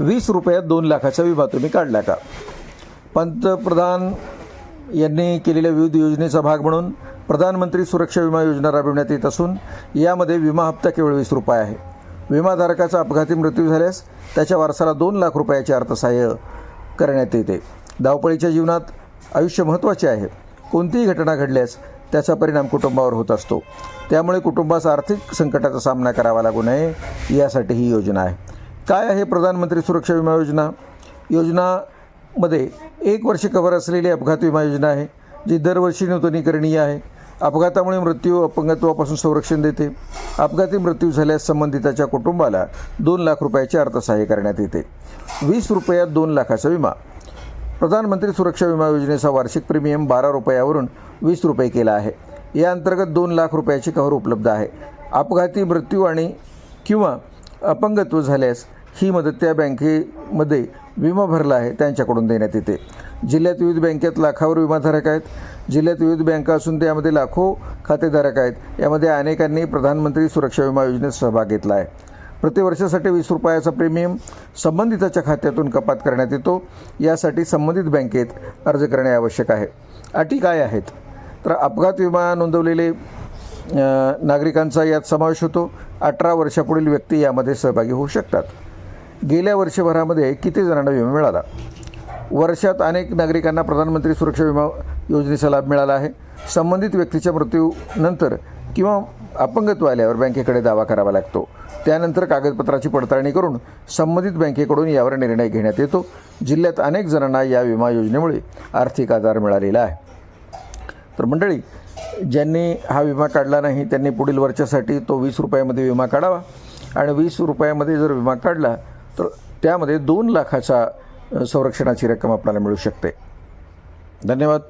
वीस रुपयात दोन लाखाचा विमा तुम्ही काढला का? पंतप्रधान यांनी केलेल्या विविध योजनेचा भाग म्हणून प्रधानमंत्री सुरक्षा विमा योजना राबविण्यात येत असून यामध्ये विमा हप्ता केवळ वीस रुपये आहे. विमाधारकाचा अपघाती मृत्यू झाल्यास त्याच्या वारसाला दोन लाख रुपयाचे अर्थसहाय्य करण्यात येते. धावपळीच्या जीवनात आयुष्य महत्त्वाचे आहे. कोणतीही घटना घडल्यास त्याचा परिणाम कुटुंबावर होत असतो. त्यामुळे कुटुंबास आर्थिक संकटाचा सामना करावा लागू नये यासाठी ही योजना आहे. काय आहे प्रधानमंत्री सुरक्षा विमा योजना? योजनामध्ये एक वर्ष कव्हर असलेली अपघात विमा योजना आहे जी दरवर्षी नूतनीकरणीय आहे. अपघातामुळे मृत्यू अपंगत्वापासून संरक्षण देते. अपघाती मृत्यू झाल्यास संबंधिताच्या कुटुंबाला दोन लाख रुपयाचे अर्थसहाय्य करण्यात येते. वीस रुपयात दोन लाखाचा विमा. प्रधानमंत्री सुरक्षा विमा योजनेचा वार्षिक प्रीमियम बारा रुपयावरून वीस रुपये केला आहे. या अंतर्गत दोन लाख रुपयाची कव्हर उपलब्ध आहे. अपघाती मृत्यू आणि किंवा अपंगत्व झाल्यास ही मदत त्या बँकेमध्ये विमा भरला आहे त्यांच्याकडून देण्यात येते. जिल्ह्यात विविध बँकेत लाखावर विमाधारक आहेत. जिल्ह्यात विविध बँका असून त्यामध्ये लाखो खातेधारक आहेत. यामध्ये अनेकांनी प्रधानमंत्री सुरक्षा विमा योजनेत सहभाग घेतला आहे. प्रतिवर्षासाठी वीस रुपयाचा प्रीमियम संबंधिताच्या खात्यातून कपात करण्यात येतो. यासाठी संबंधित बँकेत अर्ज करणे आवश्यक आहे. अटी काय आहेत? तर अपघात विमा नोंदवलेले नागरिकांचा यात समावेश होतो. अठरा वर्षापुढील व्यक्ती यामध्ये सहभागी होऊ शकतात. गेल्या वर्षभरामध्ये किती जणांना विमा मिळाला? वर्षात अनेक नागरिकांना प्रधानमंत्री सुरक्षा विमा योजनेचा लाभ मिळाला आहे. संबंधित व्यक्तीच्या मृत्यूनंतर किंवा अपंगत्व आल्यावर बँकेकडे दावा करावा लागतो. त्यानंतर कागदपत्राची पडताळणी करून संबंधित बँकेकडून यावर निर्णय घेण्यात येतो. जिल्ह्यात अनेक जणांना या विमा योजनेमुळे आर्थिक आधार मिळालेला आहे. तर मंडळी ज्यांनी हा विमा काढला नाही त्यांनी पुढील वर्षासाठी तो वीस रुपयामध्ये विमा काढावा. आणि वीस रुपयामध्ये जर विमा काढला तर त्यामध्ये दोन लाखाचा संरक्षणाची रक्कम आपल्याला मिळू शकते. धन्यवाद.